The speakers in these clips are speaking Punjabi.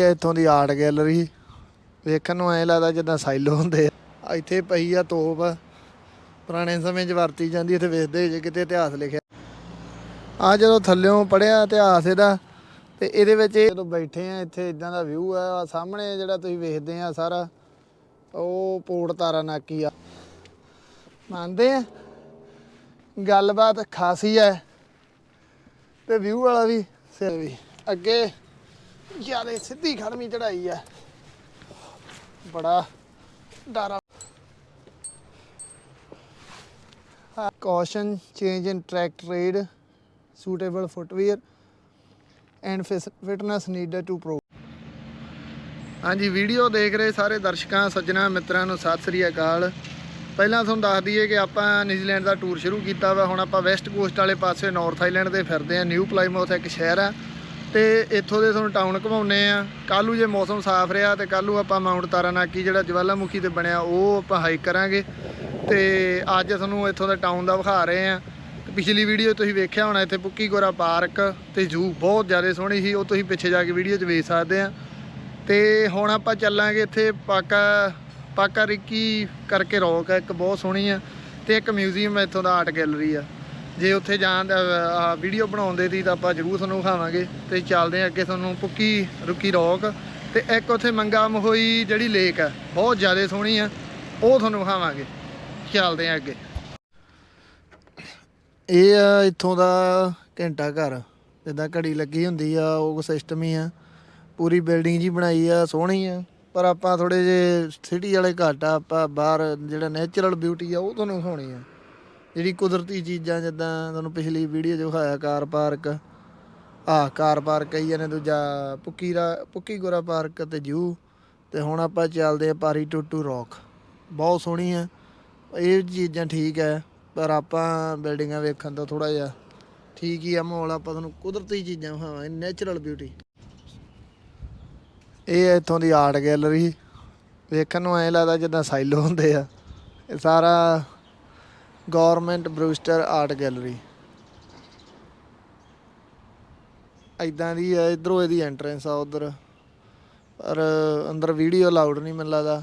ਇਹ ਇੱਥੋਂ ਦੀ ਆਰਟ ਗੈਲਰੀ ਵੇਖਣ ਨੂੰ ਐ ਲੱਗਦਾ ਜਿੱਦਾਂ ਸਾਈਲੋ ਹੁੰਦੇ ਆ। ਇੱਥੇ ਪਈ ਆ ਤੋਪ। ਪੁਰਾਣੇ ਸਮੇਂ 'ਚ ਵਰਤੀ ਜਾਂਦੀ, ਇੱਥੇ ਵੇਖਦੇ ਜੇ ਕਿਤੇ ਇਤਿਹਾਸ ਲਿਖਿਆ। ਆ ਜਦੋਂ ਥੱਲਿਓਂ ਪੜਿਆ ਇਤਿਹਾਸ ਇਹਦਾ, ਤੇ ਇਹਦੇ ਵਿੱਚ ਜਦੋਂ ਬੈਠੇ ਆ, ਇੱਥੇ ਇਦਾਂ ਦਾ ਵਿਊ ਆ। ਸਾਹਮਣੇ ਜਿਹੜਾ ਤੁਸੀਂ ਵੇਖਦੇ ਆ ਸਾਰਾ, ਉਹ ਪੋਰਟ ਤਾਰਾ ਨਾਕੀ ਆ। ਮੰਨਦੇ ਆ? ਗੱਲਬਾਤ ਖਾਸੀ ਹੈ ਤੇ ਵਿਊ ਵਾਲਾ ਵੀ ਸਿਰ ਵੀ। ਅੱਗੇ ਜ਼ਿਆਦਾ ਸਿੱਧੀ ਖੜਮੀ ਚੜਾਈ ਆ। ਬੜਾ ਡਰ caution, change in track trade, suitable footwear, and fitness needed to pro ਹਾਂਜੀ ਵੀਡੀਓ ਦੇਖ ਰਹੇ ਸਾਰੇ ਦਰਸ਼ਕਾਂ, ਸੱਜਣਾ, ਮਿੱਤਰਾਂ ਨੂੰ ਸਤਿ ਸ੍ਰੀ ਅਕਾਲ। ਪਹਿਲਾਂ ਤੁਹਾਨੂੰ ਦੱਸ ਦਈਏ ਕਿ ਆਪਾਂ ਨਿਊਜ਼ੀਲੈਂਡ ਦਾ ਟੂਰ ਸ਼ੁਰੂ ਕੀਤਾ ਵਾ। ਹੁਣ ਆਪਾਂ ਵੈਸਟ ਕੋਸਟ ਵਾਲੇ ਪਾਸੇ ਨਾਰਥ ਆਈਲੈਂਡ ਤੇ ਫਿਰਦੇ ਆ। ਨਿਊ ਪਲਾਈਮੌਥ ਇੱਕ ਸ਼ਹਿਰ ਆ। ਤੇ ਇੱਥੋਂ ਦੇ ਤੁਹਾਨੂੰ ਟਾਊਨ ਘਮਾਉਨੇ ਆ। ਕੱਲ੍ਹ ਨੂੰ ਜੇ ਮੌਸਮ ਸਾਫ਼ ਰਿਹਾ ਤੇ ਕੱਲ੍ਹ ਨੂੰ ਆਪਾਂ ਮਾਊਂਟ ਤਾਰਾਨਾਕੀ ਜਿਹੜਾ ਜਵਾਲਾਮੁਖੀ ਤੇ ਬਣਿਆ, ਉਹ ਆਪਾਂ ਹਾਈਕ ਕਰਾਂਗੇ। ਤੇ ਅੱਜ ਤੁਹਾਨੂੰ ਇੱਥੋਂ ਦਾ ਟਾਊਨ ਦਾ ਵਿਖਾ ਰਹੇ ਆ। ਪਿਛਲੀ ਵੀਡੀਓ ਤੁਸੀਂ ਵੇਖਿਆ ਹੋਣਾ, ਇੱਥੇ ਪੁੱਕੀ ਗੋਰਾ ਪਾਰਕ ਤੇ ਜੂ ਬਹੁਤ ਜ਼ਿਆਦਾ ਸੋਹਣੀ ਸੀ। ਉਹ ਤੁਸੀਂ ਪਿੱਛੇ ਜਾ ਕੇ ਵੀਡੀਓ 'ਚ ਵੇਖ ਸਕਦੇ ਆ। ਤੇ ਹੁਣ ਆਪਾਂ ਚੱਲਾਂਗੇ ਇੱਥੇ ਪਾਕਾ ਪਾਕਾ ਰਿੱਕੀ ਕਰਕੇ ਰੌਕ ਹੈ ਇੱਕ ਬਹੁਤ ਸੋਹਣੀ ਆ। ਤੇ ਇੱਕ ਮਿਊਜ਼ੀਅਮ ਹੈ ਇੱਥੋਂ ਦਾ ਆਰਟ ਗੈਲਰੀ ਆ। ਜੇ ਉੱਥੇ ਜਾਣ ਦਾ ਵੀਡੀਓ ਬਣਾਉਂਦੇ ਦੀ ਤਾਂ ਆਪਾਂ ਜ਼ਰੂਰ ਤੁਹਾਨੂੰ ਵਿਖਾਵਾਂਗੇ। ਤੇ ਚੱਲਦੇ ਆ ਅੱਗੇ ਤੁਹਾਨੂੰ ਪੁੱਕੀ ਰੁੱਕੀ ਰੌਕ। ਤੇ ਇੱਕ ਉੱਥੇ ਮੰਗਾ ਮਹੋਈ ਜਿਹੜੀ ਲੇਕ ਆ, ਬਹੁਤ ਜ਼ਿਆਦਾ ਸੋਹਣੀ ਆ, ਉਹ ਤੁਹਾਨੂੰ ਵਿਖਾਵਾਂਗੇ। ਚੱਲਦੇ ਆ ਅੱਗੇ। ਇਹ ਆ ਇੱਥੋਂ ਦਾ ਘੰਟਾ ਘਰ। ਜਿੱਦਾਂ ਘੜੀ ਲੱਗੀ ਹੁੰਦੀ ਆ, ਉਹ ਸਿਸਟਮ ਹੀ ਆ। ਪੂਰੀ ਬਿਲਡਿੰਗ ਜੀ ਬਣਾਈ ਆ, ਸੋਹਣੀ ਆ। ਪਰ ਆਪਾਂ ਥੋੜੇ ਜੇ ਸਿਟੀ ਵਾਲੇ ਘੱਟ ਆ ਆਪਾਂ ਬਾਹਰ ਜਿਹੜਾ ਨੇਚਰਲ ਬਿਊਟੀ ਆ, ਉਹ ਤੁਹਾਨੂੰ ਵਿਖਾਉਣੀ ਆ। ਜਿਹੜੀ ਕੁਦਰਤੀ ਚੀਜ਼ਾਂ ਜਿੱਦਾਂ ਤੁਹਾਨੂੰ ਪਿਛਲੀ ਵੀਡੀਓ 'ਚ ਵਿਖਾਇਆ, ਕਾਰ ਪਾਰਕ। ਆਹ, ਕਾਰ ਪਾਰਕ ਕਹੀ ਨੇ ਦੂਜਾ, ਪੁੱਕੀ ਰਾ, ਪੁੱਕੀ ਗੋਰਾ ਪਾਰਕ ਤੇ ਜੂ। ਤੇ ਹੁਣ ਆਪਾਂ ਚੱਲਦੇ ਆ ਪਾਰੀ ਟੂਟੂ ਰੌਕ। ਬਹੁਤ ਸੋਹਣੀ ਆ। ਇਹ ਚੀਜ਼ਾਂ ਠੀਕ ਹੈ ਪਰ ਆਪਾਂ ਬਿਲਡਿੰਗਾਂ ਵੇਖਣ ਤੋਂ ਥੋੜਾ ਜਿਹਾ ਠੀਕ ਹੀ ਆ ਮਾਹੌਲ। ਆਪਾਂ ਤੁਹਾਨੂੰ ਕੁਦਰਤੀ ਚੀਜ਼ਾਂ ਵਿਖਾਵਾਂਗੇ ਨੇਚਰਲ ਬਿਊਟੀ ਇਹ ਹੈ ਇੱਥੋਂ ਦੀ ਆਰਟ ਗੈਲਰੀ ਵੇਖਣ ਨੂੰ ਐਂ ਲੱਗਦਾ ਜਿੱਦਾਂ ਸਾਈਲੋ ਹੁੰਦੇ ਆ। ਇਹ ਸਾਰਾ ਗਵਰਨਮੈਂਟ ਬਰੂਸਟਰ ਆਰਟ ਗੈਲਰੀ। ਇਦਾਂ ਦੀ ਹੈ, ਇਧਰੋਂ ਇਹਦੀ ਐਂਟਰੈਂਸ ਆ ਉਧਰ। ਪਰ ਅੰਦਰ ਵੀਡੀਓ ਅਲਾਉਡ ਨਹੀਂ ਮੈਨੂੰ ਲੱਗਦਾ।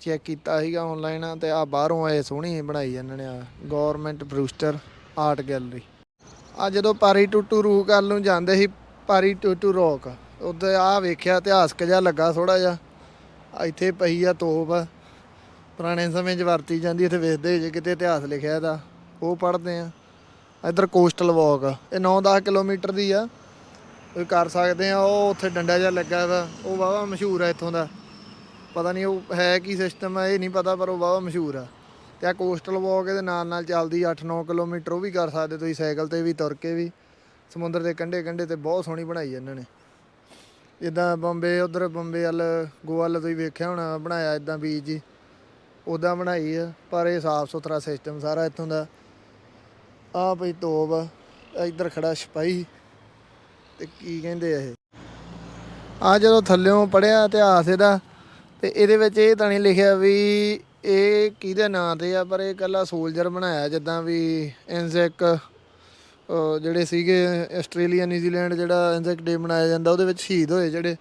ਚੈੱਕ ਕੀਤਾ ਸੀਗਾ ਆਨਲਾਈਨ ਤੇ ਆ ਬਾਹਰੋਂ ਆਏ, ਸੋਹਣੀ ਬਣਾਈ ਇਹਨਾਂ ਨੇ ਆ ਗਵਰਨਮੈਂਟ ਬਰੂਸਟਰ ਆਰਟ ਗੈਲਰੀ। ਆ ਜਦੋਂ ਪਾਰੀ ਟੂਟੂ ਰੂ ਕੱਲ ਨੂੰ ਜਾਂਦੇ ਸੀ, ਪਾਰੀ ਟੂਟੂ ਰੋਕ। ਉੱਥੇ ਆ ਵੇਖਿਆ ਇਤਿਹਾਸਕ ਜਿਹਾ ਲੱਗਾ ਥੋੜਾ ਜਿਹਾ। ਇੱਥੇ ਪਈ ਆ ਤੋਪ। ਪੁਰਾਣੇ ਸਮੇਂ 'ਚ ਵਰਤੀ ਜਾਂਦੀ, ਇੱਥੇ ਵੇਖਦੇ ਜੇ ਕਿਤੇ ਇਤਿਹਾਸ ਲਿਖਿਆ ਇਹਦਾ ਉਹ ਪੜ੍ਹਦੇ ਆ। ਇੱਧਰ ਕੋਸਟਲ ਵਾਕ ਇਹ 9-10 ਕਿਲੋਮੀਟਰ ਦੀ ਆ। ਕੋਈ ਕਰ ਸਕਦੇ ਆ, ਉਹ ਉੱਥੇ ਡੰਡਾ ਜਿਹਾ ਲੱਗਾ ਵਾ। ਉਹ ਵਾਵਾ ਮਸ਼ਹੂਰ ਆ ਇੱਥੋਂ ਦਾ। ਪਤਾ ਨਹੀਂ ਉਹ ਹੈ ਕੀ ਸਿਸਟਮ ਆ, ਇਹ ਨਹੀਂ ਪਤਾ, ਪਰ ਉਹ ਵਾਵਾ ਮਸ਼ਹੂਰ ਆ। ਤੇ ਆ ਕੋਸਟਲ ਵਾਕ ਇਹਦੇ ਨਾਲ ਨਾਲ ਚੱਲਦੀ 8-9 ਕਿਲੋਮੀਟਰ, ਉਹ ਵੀ ਕਰ ਸਕਦੇ, ਤੁਸੀਂ ਸਾਈਕਲ ਤੇ ਵੀ, ਤੁਰ ਕੇ ਵੀ। ਸਮੁੰਦਰ ਦੇ ਕੰਢੇ ਕੰਢੇ ਤੇ ਬਹੁਤ ਸੋਹਣੀ ਬਣਾਈ ਇਹਨਾਂ ਨੇ। ਜਿੱਦਾਂ ਬੰਬੇ, ਉਧਰ ਬੰਬੇ ਵੱਲ, ਗੋਆ ਵੱਲ ਤੁਸੀਂ ਵੇਖਿਆ ਹੋਣਾ, ਬਣਾਇਆ ਇਦਾਂ ਬੀਚ ਜੀ। ਉਦਾਂ ਬਣਾਈ ਆ, ਪਰ ਇਹ ਸਾਫ਼ ਸੁਥਰਾ ਸਿਸਟਮ ਸਾਰਾ ਇੱਥੋਂ ਦਾ। ਆ ਭਈ ਤੋਬ ਇੱਧਰ ਖੜਾ ਸਿਪਾਹੀ, ਤੇ ਕੀ ਕਹਿੰਦੇ ਆ ਇਹ? ਆ ਜਦੋਂ ਥੱਲਿਓਂ ਪੜਿਆ ਇਤਿਹਾਸ ਇਹਦਾ, ਤੇ ਇਹਦੇ ਵਿੱਚ ਇਹ ਤਾਂ ਨਹੀਂ ਲਿਖਿਆ ਵੀ ਇਹ ਕਿਹਦੇ ਨਾਂ ਤੇ ਆ, ਪਰ ਇਹ ਕੱਲਾ ਸੋਲਜਰ ਬਣਾਇਆ ਜਿੱਦਾਂ ਵੀ ਇਨਜ਼ੈਕ ਜਿਹੜੇ ਸੀਗੇ ਆਸਟ੍ਰੇਲੀਆ ਨਿਊਜ਼ੀਲੈਂਡ ਜਿਹੜਾ ਇਨਜ਼ੈਕ ਡੇ ਮਨਾਇਆ ਜਾਂਦਾ, ਉਹਦੇ ਵਿੱਚ ਸ਼ਹੀਦ ਹੋਏ ਜਿਹੜੇ,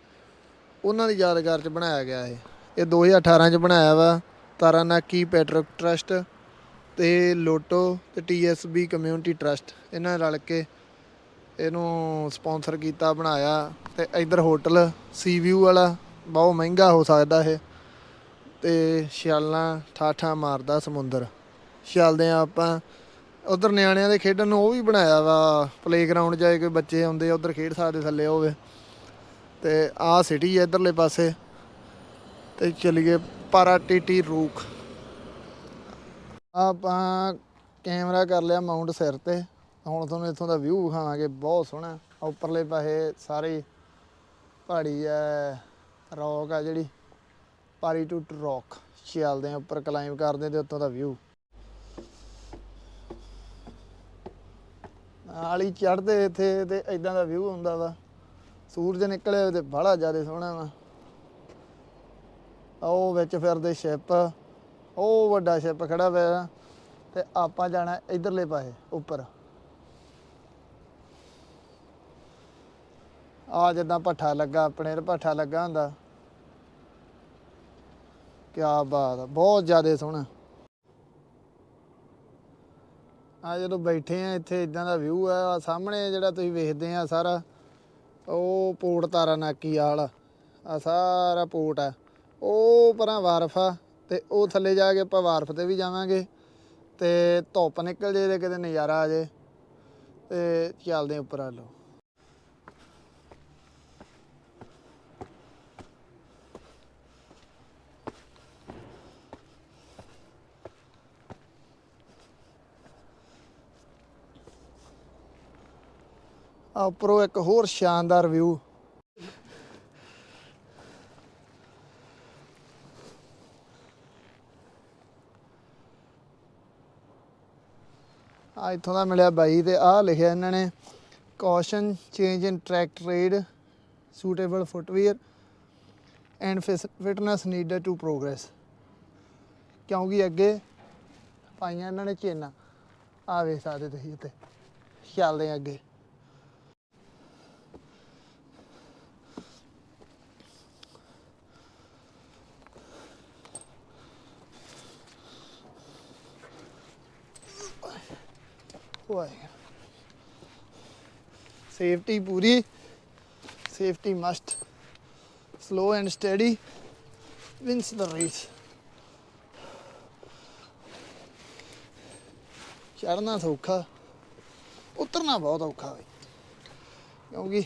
ਉਹਨਾਂ ਦੀ ਯਾਦਗਾਰ 'ਚ ਬਣਾਇਆ ਗਿਆ ਇਹ। ਇਹ 2018 'ਚ ਬਣਾਇਆ ਵਾ। ਤਾਰਾਨਾਕੀ ਪੈਟਰੋਕ ਟਰਸਟ ਤੇ ਲੋਟੋ ਤੇ ਟੀਐਸਬੀ ਕਮਿਊਨਿਟੀ ਟਰਸਟ, ਇਹਨਾਂ ਰਲ ਕੇ ਇਹਨੂੰ ਸਪਾਂਸਰ ਕੀਤਾ, ਬਣਾਇਆ ਤੇ ਇਧਰ ਹੋਟਲ ਸੀ ਵਿਊ ਵਾਲਾ ਬਹੁਤ ਮਹਿੰਗਾ ਹੋ ਸਕਦਾ ਇਹ ਤੇ ਛਾਲਾਂ ਠਾਠਾ ਮਾਰਦਾ ਸਮੁੰਦਰ। ਚੱਲਦੇ ਆ ਆਪਾਂ ਉਧਰ ਨਿਆਣਿਆਂ ਦੇ ਖੇਡਣ ਨੂੰ ਉਹ ਵੀ ਬਣਾਇਆ ਵਾ ਪਲੇਗਰਾਉਂਡ ਜਾਏ ਕੋਈ ਬੱਚੇ ਆਉਂਦੇ ਆ, ਉਧਰ ਖੇਡ ਸਕਦੇ ਥੱਲੇ ਹੋਵੇ। ਤੇ ਆਹ ਸਿਟੀ ਹੈ ਇਧਰਲੇ ਪਾਸੇ ਤੇ ਚਲੀਏ ਪਾਰਾਟੀਟੀ ਰੂਕ ਆਪਾਂ ਕੈਮਰਾ ਕਰ ਲਿਆ ਮਾਊਂਟ ਸਿਰ ਤੇ। ਹੁਣ ਤੁਹਾਨੂੰ ਇੱਥੋਂ ਦਾ ਵਿਊ ਵਿਖਾਵਾਂਗੇ, ਬਹੁਤ ਸੋਹਣਾ। ਉੱਪਰਲੇ ਪਾਸੇ ਸਾਰੇ ਪਹਾੜੀ ਐ ਰੌਕ ਆ ਜਿਹੜੀ। ਪਾਰੀ ਟੂ ਰੌਕ ਚੱਲਦੇ ਆ, ਉੱਪਰ ਕਲਾਈਮ ਕਰਦੇ ਤੇ ਉੱਤੋਂ ਦਾ ਵਿਊ ਨਾਲ ਹੀ ਚੜ੍ਹਦੇ ਇੱਥੇ ਤੇ ਇਦਾਂ ਦਾ ਵਿਊ ਹੁੰਦਾ ਵਾ। ਸੂਰਜ ਨਿਕਲਿਆ ਹੋਵੇ ਤੇ ਬੜਾ ਜ਼ਿਆਦਾ ਸੋਹਣਾ ਵਾ। ਉਹ ਵਿੱਚ ਫਿਰਦੇ ਸ਼ਿਪ, ਉਹ ਵੱਡਾ ਸ਼ਿਪ ਖੜਾ ਪਿਆ ਤੇ ਆਪਾਂ ਜਾਣਾ ਇਧਰਲੇ ਪਾਸੇ, ਉੱਪਰ। ਆ ਜਿੱਦਾਂ ਭੱਠਾ ਲੱਗਾ, ਆਪਣੇ ਤੇ ਭੱਠਾ ਲੱਗਾ ਹੁੰਦਾ। ਕੀ ਬਾਤ ਆ, ਬਹੁਤ ਜ਼ਿਆਦਾ ਸੋਹਣਾ। ਆ ਜਦੋਂ ਬੈਠੇ ਆ, ਇੱਥੇ ਇਦਾਂ ਦਾ ਵਿਊ ਆ, ਆਹ ਸਾਹਮਣੇ ਜਿਹੜਾ ਤੁਸੀਂ ਵੇਖਦੇ ਆ ਸਾਰਾ, ਉਹ ਪੋਰਟ ਤਾਰਾ ਨਾਕੀ ਵਾਲ ਆ ਸਾਰਾ ਪੋਰਟ ਆ। ਉਹ ਪਰਾਂ ਵਾਰਫ ਆ ਤੇ ਉਹ ਥੱਲੇ ਜਾ ਕੇ ਆਪਾਂ ਵਾਰਫ ਤੇ ਵੀ ਜਾਵਾਂਗੇ ਤੇ ਧੁੱਪ ਨਿਕਲ ਜੇ ਤੇ ਕਿਤੇ ਨਜ਼ਾਰਾ ਆ ਜੇ ਤੇ ਚੱਲਦੇ ਉੱਪਰ ਆ ਲੋ ਆ ਉੱਪਰੋਂ ਇੱਕ ਹੋਰ ਸ਼ਾਨਦਾਰ ਵਿਊ ਆ ਇੱਥੋਂ ਦਾ ਮਿਲਿਆ ਬਾਈ ਤੇ ਆ ਲਿਖਿਆ ਇਹਨਾਂ ਨੇ caution change in track tread suitable footwear and fitness needed to progress ਕਿਉਂਕਿ ਅੱਗੇ ਪਾਈਆਂ ਇਹਨਾਂ ਨੇ ਚੇਨਾਂ। ਆ ਵੇਖ ਸਕਦੇ ਤੁਸੀਂ ਇੱਥੇ। ਚੱਲਦੇ ਆ ਅੱਗੇ ਹੋਏ safety Puri, safety must slow and steady wins the race ਚੜਨਾ ਸੌਖਾ, ਉਤਰਨਾ ਬਹੁਤ ਔਖਾ ਹੈ। ਕਿਉਂਕਿ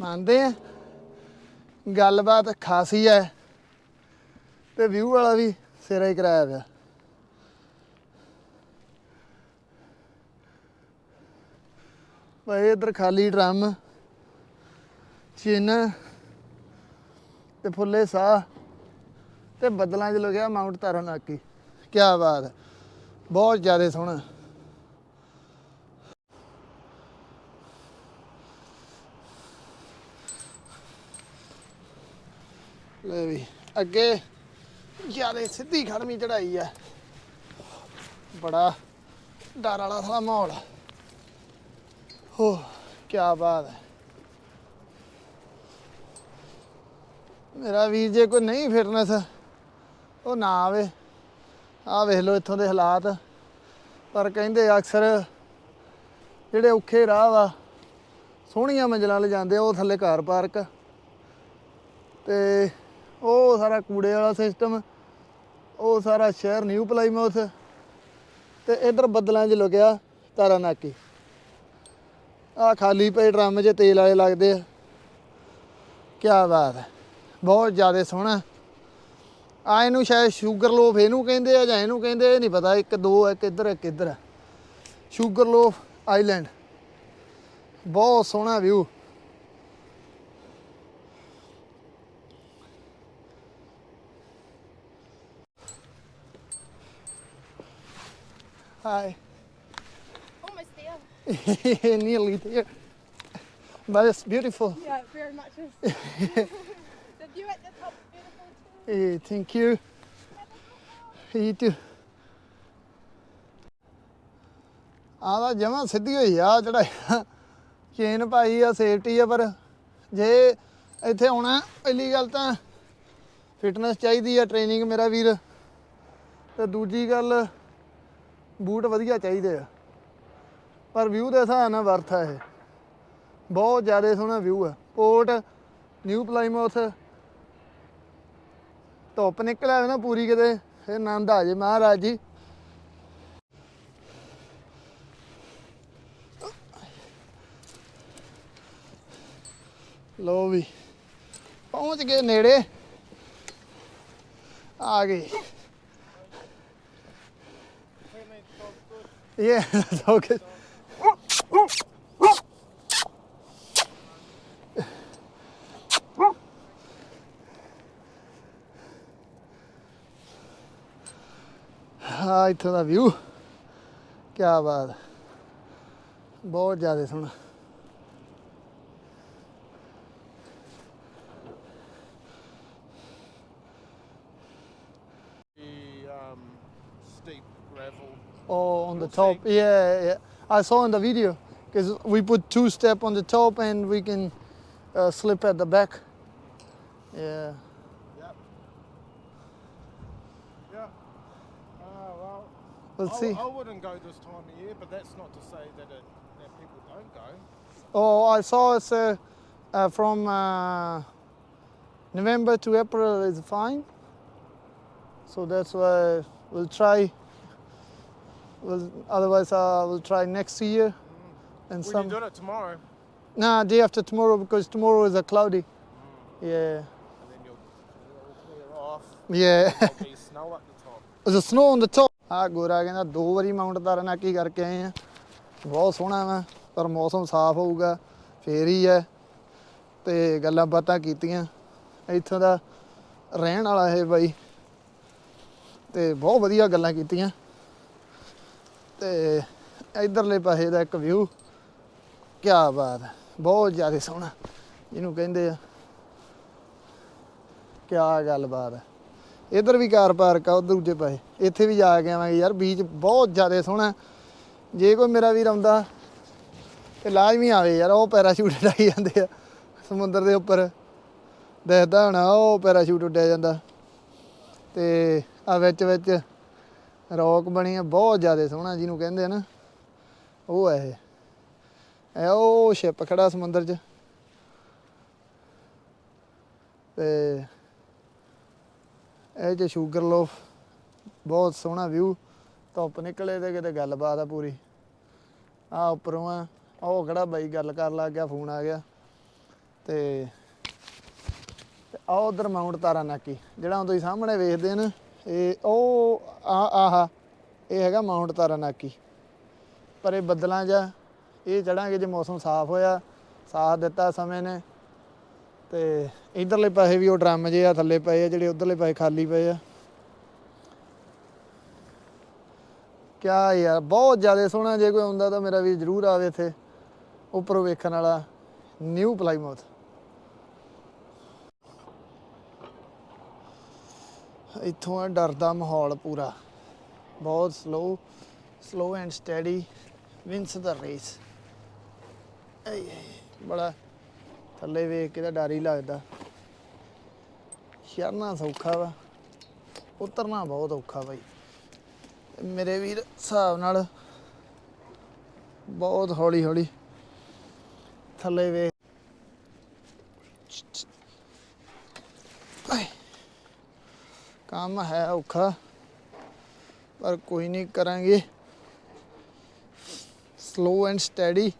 ਮੰਨਦੇ ਆ, ਗੱਲਬਾਤ ਖਾਸੀ ਹੈ, ਤੇ ਵਿਊ ਵਾਲਾ ਵੀ ਸਿਰਾ ਹੀ ਕਰਾਇਆ ਪਿਆ। ਭਾਈ ਇਧਰ ਖਾਲੀ ਡਰਮ ਚਿੰਨ ਤੇ ਫੁੱਲੇ ਸਾਹ ਤੇ ਬੱਦਲਾਂ 'ਚ ਲੁਕਿਆ ਮਾਊਂਟ ਤਾਰਾਨਾਕੀ ਕੀ। ਬਾਤ ਹੈ, ਬਹੁਤ ਜ਼ਿਆਦਾ ਸੋਹਣਾ। ਲੈ ਵੀ, ਅੱਗੇ ਜ਼ਿਆਦਾ ਸਿੱਧੀ ਖੜਮੀ ਚੜਾਈ ਆ। ਬੜਾ ਡਰ ਵਾਲਾ ਸਾਰਾ ਮਾਹੌਲ। ਆ। Oh, ਹੋ ਕੀ ਬਾਤ ਹੈ। ਮੇਰਾ ਵੀਰ ਜੇ ਕੋਈ ਨਹੀਂ ਫਿਟਨੈਸ, ਉਹ ਨਾ ਆਵੇ। ਆ ਵੇਖ ਲਓ ਇੱਥੋਂ ਦੇ ਹਾਲਾਤ। ਪਰ ਕਹਿੰਦੇ ਅਕਸਰ ਜਿਹੜੇ ਔਖੇ ਰਾਹ ਵਾ, ਸੋਹਣੀਆਂ ਮੰਜ਼ਲਾਂ ਲੈ ਜਾਂਦੇ ਉਹ ਥੱਲੇ ਕਾਰ ਪਾਰਕ। ਤੇ ਉਹ ਸਾਰਾ ਕੂੜੇ ਵਾਲਾ ਸਿਸਟਮ ਉਹ ਸਾਰਾ ਸ਼ਹਿਰ ਨਿਊ ਪਲਾਈਮਾਊਥ ਤੇ ਇਧਰ ਬੱਦਲਾਂ 'ਚ ਲੁਕਿਆ ਤਾਰਾ ਨਾਕੀ ਆ ਖਾਲੀ ਪਏ ਡਰਮ 'ਚ ਤੇਲ ਵਾਲੇ ਲੱਗਦੇ ਆ। ਕੀ ਬਾਤ ਹੈ। ਬਹੁਤ ਜ਼ਿਆਦਾ ਸੋਹਣਾ। ਆ ਇਹਨੂੰ ਸ਼ਾਇਦ ਸ਼ੂਗਰ ਲੋਫ ਇਹਨੂੰ ਕਹਿੰਦੇ ਆ ਜਾਂ ਇਹਨੂੰ ਕਹਿੰਦੇ ਇਹ ਨਹੀਂ ਪਤਾ। ਇੱਕ, ਦੋ ਹੈ ਕਿੱਧਰ ਹੈ ਕਿੱਧਰ ਹੈ ਸ਼ੂਗਰ ਲੋਫ ਆਈਲੈਂਡ ਬਹੁਤ ਸੋਹਣਾ ਵਿਊ ਹਾਈ nearly there. But it's beautiful. Yeah, very much is. the view at the top is beautiful too. Hey, thank you. You too. ਆਦਾ ਜਮਾ ਸਿੱਧੀ ਹੋਈ ਆ ਚੜਾਈ ਚੇਨ ਪਾਈ ਆ ਸੇਫਟੀ ਆ ਪਰ ਜੇ ਇੱਥੇ ਆਉਣਾ ਪਹਿਲੀ ਗੱਲ ਤਾਂ ਫਿਟਨੈਸ ਚਾਹੀਦੀ ਆ ਟ੍ਰੇਨਿੰਗ ਮੇਰਾ ਵੀਰ ਤੇ ਦੂਜੀ ਗੱਲ ਬੂਟ ਵਧੀਆ ਚਾਹੀਦੇ ਆ ਪਰ ਵਿਊ ਦੇ ਹਿਸਾਬ ਨਾਲ ਵਰਥ ਆ ਇਹ। ਬਹੁਤ ਜ਼ਿਆਦਾ ਸੋਹਣਾ ਵਿਊ ਆ। ਪੋਰਟ ਨਿਊ ਪਲਾਈਮਾਊਥ ਧੁੱਪ ਨਿਕਲ ਆਵੇ ਨਾ ਪੂਰੀ ਕਿਤੇ ਫਿਰ ਆਨੰਦ ਆ ਜੇ ਮਹਾਰਾਜ ਜੀ। ਲੋ ਵੀ ਪਹੁੰਚ ਗਏ ਨੇੜੇ। ਆ ਗਏ। Yeah, that's all good. ਹਾਂ ਇੱਥੋਂ ਦਾ ਵਿਊ ਕੀ ਬਾਤ ਹੈ। ਬਹੁਤ ਜ਼ਿਆਦਾ ਸੋਹਣਾ the um, steep gravel. ਉਹ the top. Yeah, yeah. I saw in the video because we put two step on the top and we can uh, slip at the back. Yeah. We'll I, see. I wouldn't go this time of year, but that's not to say that it, that people don't go. Oh, I saw it's uh, uh, from uh, November to April is fine. So that's why we'll try. We'll, otherwise, uh, we'll try next year. And When some. you do it tomorrow, Nah, day after tomorrow because tomorrow is a cloudy. Yeah. and then you'll, it'll clear off. Yeah. There'll be snow at the top. the snow on the top. ਆ ਗੋਰਾ ਕਹਿੰਦਾ ਦੋ ਵਾਰੀ ਮਾਊਂਟ ਤਾਰਾਨਾਕੀ ਕਰਕੇ ਆਏ ਆ? ਬਹੁਤ ਸੋਹਣਾ ਵਾ, ਪਰ ਮੌਸਮ ਸਾਫ਼ ਹੋਊਗਾ, ਫੇਰ ਹੀ ਹੈ ਤੇ ਗੱਲਾਂ ਬਾਤਾਂ ਕੀਤੀਆਂ। ਇੱਥੋਂ ਦਾ ਰਹਿਣ ਵਾਲਾ ਹੈ ਬਾਈ। ਤੇ ਬਹੁਤ ਵਧੀਆ ਗੱਲਾਂ ਕੀਤੀਆਂ। ਤੇ ਇਧਰਲੇ ਪਾਸੇ ਦਾ ਇੱਕ ਵਿਊ ਕੀ ਬਾਤ ਹੈ ਬਹੁਤ ਜ਼ਿਆਦਾ ਸੋਹਣਾ, ਜਿਹਨੂੰ ਕਹਿੰਦੇ ਆ। ਕੀ ਗੱਲਬਾਤ। ਹੈ ਇਧਰ ਵੀ ਕਾਰ ਪਾਰਕ ਆ, ਉਧਰ ਦੂਜੇ ਪਾਸੇ। ਇੱਥੇ ਵੀ ਜਾ ਕੇ ਆਵਾਂਗੇ ਯਾਰ ਬੀਚ ਬਹੁਤ ਜ਼ਿਆਦਾ ਸੋਹਣਾ ਜੇ ਕੋਈ ਮੇਰਾ ਵੀਰ ਆਉਂਦਾ ਤੇ ਲਾਜ਼ਮੀ ਆਵੇ ਯਾਰ, ਉਹ ਪੈਰਾਸ਼ੂਟ ਉਡਾਈ ਜਾਂਦੇ ਆ, ਸਮੁੰਦਰ ਦੇ ਉੱਪਰ। ਦੇਖਦਾ ਹੋਣਾ, ਉਹ ਪੈਰਾਸ਼ੂਟ ਉੱਡਿਆ ਜਾਂਦਾ। ਤੇ ਆ ਵਿੱਚ ਵਿੱਚ ਰੌਕ ਬਣੀ ਆ, ਬਹੁਤ ਜ਼ਿਆਦਾ ਸੋਹਣਾ ਜਿਹਨੂੰ ਕਹਿੰਦੇ ਆ ਨਾ। ਉਹ ਹੈ ਇਹ। ਉਹ ਸ਼ਿਪ ਖੜਾ ਸਮੁੰਦਰ 'ਚ। ਤੇ ਇਹ ਜੇ ਸ਼ੂਗਰ ਲੋਫ ਬਹੁਤ ਸੋਹਣਾ ਵਿਊ ਧੁੱਪ ਨਿਕਲੇ ਤੇ ਕਿਤੇ ਗੱਲਬਾਤ ਆ ਪੂਰੀ। ਆ ਉੱਪਰੋਂ ਆ, ਉਹ ਖੜਾ ਬਾਈ ਗੱਲ ਕਰਨ ਲੱਗ ਗਿਆ, ਫੋਨ ਆ ਗਿਆ। ਤੇ ਆ ਉਧਰ ਮਾਊਂਟ ਤਾਰਾਨਾਕੀ, ਜਿਹੜਾ ਹੁਣ ਤੁਸੀਂ ਸਾਹਮਣੇ ਵੇਖਦੇ ਨੇ, ਇਹ ਉਹ ਆ ਆਹਾ, ਇਹ ਹੈਗਾ ਮਾਊਂਟ ਤਾਰਾਨਾਕੀ। ਪਰ ਇਹ ਬੱਦਲਾਂ 'ਚ ਇਹ ਚੜਾਂਗੇ ਜੇ ਮੌਸਮ ਸਾਫ਼ ਹੋਇਆ, ਸਾਥ ਦਿੱਤਾ ਸਮੇਂ ਨੇ ਤੇ ਇਧਰਲੇ ਪਾਸੇ ਵੀ ਉਹ ਡਰਮ ਜੇ ਆ, ਥੱਲੇ ਪਏ ਆ, ਜਿਹੜੇ ਉਧਰਲੇ ਪਾਸੇ ਖਾਲੀ ਪਏ ਆ। ਕਿਆ ਯਾਰ, ਬਹੁਤ ਜ਼ਿਆਦਾ ਸੋਹਣਾ ਜੇ ਕੋਈ ਆਉਂਦਾ ਤਾਂ ਮੇਰਾ ਵੀ ਜ਼ਰੂਰ ਆਵੇ ਇੱਥੇ, ਉੱਪਰੋਂ ਵੇਖਣ ਵਾਲਾ, ਨਿਊ ਪਲਾਈਮਾਊਥ ਇੱਥੋਂ ਆ ਡਰ ਦਾ ਮਾਹੌਲ ਪੂਰਾ। ਬਹੁਤ slow slow and steady wins the race ਬੜਾ ਥੱਲੇ ਵੇਖ ਕੇ ਤਾਂ ਡਰ ਹੀ ਲੱਗਦਾ। ਚੜਨਾ ਸੌਖਾ ਵਾ। ਉਤਰਨਾ ਬਹੁਤ ਔਖਾ ਬਾਈ। ਮੇਰੇ ਵੀਰ ਹਿਸਾਬ ਨਾਲ ਬਹੁਤ ਹੌਲੀ ਹੌਲੀ ਥੱਲੇ ਵੇਖ। ਕੰਮ ਹੈ ਔਖਾ, ਪਰ ਕੋਈ ਨਹੀਂ ਕਰਾਂਗੇ। Slow and steady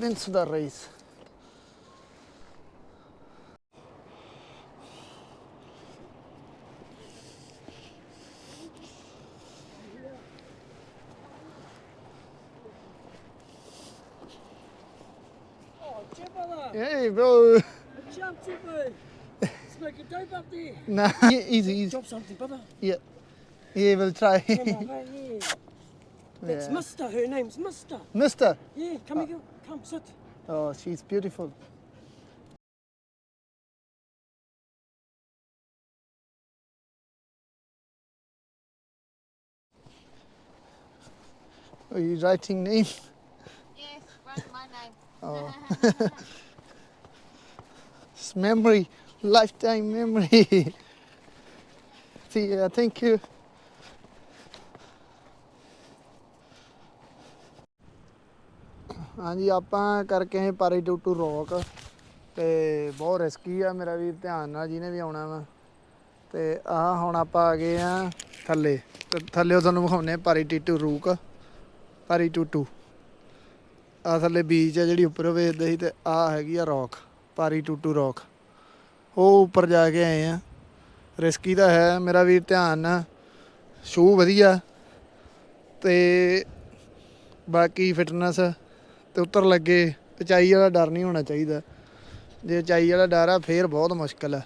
wins the race Hey, bro. Jump, Jibber! a dope up there. Nah, easy, easy. Drop something, brother. Yeah. Yeah, we'll try. Come on, mate, yeah. That's Yeah. Mister. Her name's Mister. Mister. Yeah, come here, oh. come sit. Oh, she's beautiful. Are you writing name? Oh. It's memory, lifetime memory. See, uh, thank you. ਹਾਂਜੀ ਆਪਾਂ ਕਰਕੇ ਆਏ ਪਾਰੀ ਟੂ ਟੂ ਰੋਕ ਤੇ ਬਹੁਤ ਰਿਸਕੀ ਆ ਮੇਰਾ ਵੀ ਧਿਆਨ ਨਾਲ ਜਿਹਨੇ ਵੀ ਆਉਣਾ ਵਾ ਤੇ ਆ ਹੁਣ ਆਪਾਂ ਆ ਗਏ ਆ ਥੱਲੇ ਤੇ ਥੱਲੇ ਤੁਹਾਨੂੰ ਵਿਖਾਉਨੇ ਪਾਰੀ ਟੂ ਰੂਕ ਪਾਰੀ ਟੂ ਟੂ ਆ ਥੱਲੇ ਬੀਚ ਆ ਜਿਹੜੀ ਉੱਪਰੋਂ ਵੇਚਦੇ ਸੀ ਤੇ ਆ ਹੈਗੀ ਆ ਰੌਕ ਪਾਰੀ ਟੂਟੂ ਰੌਕ ਉਹ ਉੱਪਰ ਜਾ ਕੇ ਆਏ ਆ। ਰਿਸਕੀ ਤਾਂ ਹੈ, ਮੇਰਾ ਵੀਰ ਧਿਆਨ ਨਾਲ ਸ਼ੂ ਵਧੀਆ। ਤੇ ਬਾਕੀ ਫਿਟਨੈਸ ਤੇ ਉੱਤਰ ਲੱਗੇ। ਉਚਾਈ ਵਾਲਾ ਡਰ ਨਹੀਂ ਹੋਣਾ ਚਾਹੀਦਾ। ਜੇ ਉਚਾਈ ਵਾਲਾ ਡਰ ਆ, ਫੇਰ ਬਹੁਤ ਮੁਸ਼ਕਲ ਆ।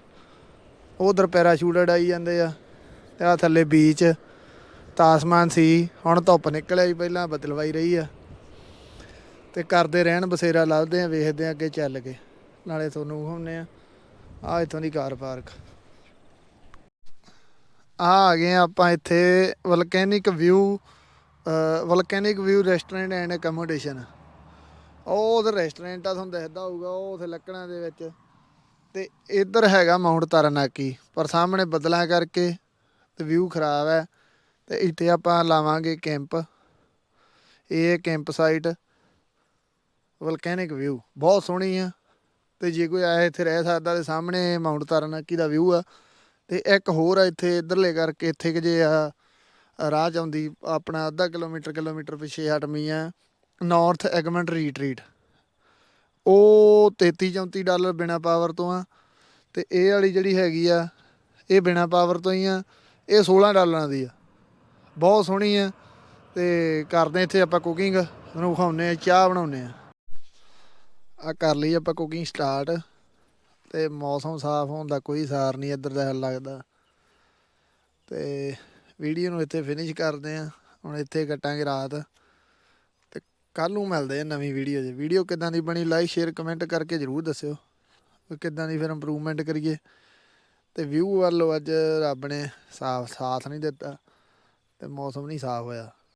ਉਧਰ ਪੈਰਾਸ਼ੂਟ ਉਡਾਈ ਜਾਂਦੇ ਆ। ਤੇ ਆ ਥੱਲੇ ਬੀਚ ਤਾਸਮਾਨ ਸੀ, ਹੁਣ ਧੁੱਪ ਨਿਕਲਿਆ ਜੀ, ਪਹਿਲਾਂ ਬਦਲਵਾਈ ਰਹੀ ਆ। ਤੇ ਕਰਦੇ ਰਹਿਣ, ਬਸੇਰਾ ਲੱਭਦੇ ਆ, ਵੇਖਦੇ ਆ ਅੱਗੇ ਚੱਲ ਕੇ। ਨਾਲੇ ਤੁਹਾਨੂੰ ਵਿਖਾਉਂਦੇ ਆ। ਆ ਇੱਥੋਂ ਦੀ ਕਾਰ ਪਾਰਕ। ਆ ਆ ਗਏ ਆ ਆਪਾਂ ਇੱਥੇ volcanic view volcanic view restaurant and accommodation ਉਹ ਉਧਰ ਰੈਸਟੋਰੈਂਟ ਆ, ਤੁਹਾਨੂੰ ਦਿਖਦਾ ਹੋਊਗਾ, ਉਹ ਉਥੇ ਲੱਕੜਾਂ ਦੇ ਵਿੱਚ। ਤੇ ਇੱਧਰ ਹੈਗਾ ਮਾਊਂਟ ਤਾਰਾਨਾਕੀ, ਪਰ ਸਾਹਮਣੇ ਬਦਲਾਂ ਕਰਕੇ ਤੇ ਵਿਊ ਖਰਾਬ ਹੈ। ਤੇ ਇੱਥੇ ਆਪਾਂ ਲਾਵਾਂਗੇ ਕੈਂਪ ਇਹ ਕੈਂਪ ਸਾਈਟ ਵਲਕੈਨਿਕ ਵਿਊ ਬਹੁਤ ਸੋਹਣੀ ਆ। ਤੇ ਜੇ ਕੋਈ ਆਇਆ ਇੱਥੇ ਰਹਿ ਸਕਦਾ ਤੇ ਸਾਹਮਣੇ ਮਾਊਂਟ ਤਾਰਾਨਾਕੀ ਦਾ ਵਿਊ ਆ। ਤੇ ਇੱਕ ਹੋਰ ਆ ਇੱਥੇ ਇੱਧਰਲੇ ਕਰਕੇ, ਇੱਥੇ ਕਿ ਜੇ ਆ ਰਾਹ ਚ ਆਪਣਾ ਅੱਧਾ ਕਿਲੋਮੀਟਰ ਕਿਲੋਮੀਟਰ ਪਿੱਛੇ ਹਟਮੀ ਆ ਨਾਰਥ ਐਗਮੈਂਟ ਰੀਟਰੀਟ ਉਹ 33 34 ਡਾਲਰ ਬਿਨਾ ਪਾਵਰ ਤੋਂ ਆ। ਤੇ ਇਹ ਵਾਲੀ ਜਿਹੜੀ ਹੈਗੀ ਆ, ਇਹ ਬਿਨਾ ਪਾਵਰ ਤੋਂ ਹੀ ਆ। ਇਹ 16 ਡਾਲਰਾਂ ਦੀ ਆ। ਬਹੁਤ ਸੋਹਣੀ ਆ। ਤੇ ਕਰਦੇ ਇੱਥੇ ਆਪਾਂ ਕੁਕਿੰਗ ਤੁਹਾਨੂੰ ਵਿਖਾਉਨੇ ਆ, ਚਾਹ ਬਣਾਉਨੇ ਆ। ਆ ਕਰ ਲਈ ਆਪਾਂ ਕੁਕਿੰਗ ਸਟਾਰਟ ਤੇ ਮੌਸਮ ਸਾਫ਼ ਹੋਣ ਦਾ ਕੋਈ ਸਾਰ ਨਹੀਂ ਇੱਧਰ ਦਾ ਲੱਗਦਾ। ਤੇ ਵੀਡੀਓ ਨੂੰ ਇੱਥੇ ਫਿਨਿਸ਼ ਕਰਦੇ ਆ ਹੁਣ ਇੱਥੇ ਕੱਟਾਂਗੇ ਰਾਤ। ਤੇ ਕੱਲ ਨੂੰ ਮਿਲਦੇ ਆ ਨਵੀਂ ਵੀਡੀਓ 'ਚ। ਵੀਡੀਓ ਕਿੱਦਾਂ ਦੀ ਬਣੀ ਲਾਈਕ ਸ਼ੇਅਰ ਕਮੈਂਟ ਕਰਕੇ ਜਰੂਰ ਦੱਸਿਓ ਵੀ ਕਿੱਦਾਂ ਦੀ ਫਿਰ ਇੰਪਰੂਵਮੈਂਟ ਕਰੀਏ। ਤੇ ਵਿਊ ਵੱਲੋਂ ਅੱਜ ਰੱਬ ਨੇ ਸਾਫ਼, ਸਾਥ ਨਹੀਂ ਦਿੱਤਾ ਤੇ ਮੌਸਮ ਨਹੀਂ ਸਾਫ਼ ਹੋਇਆ।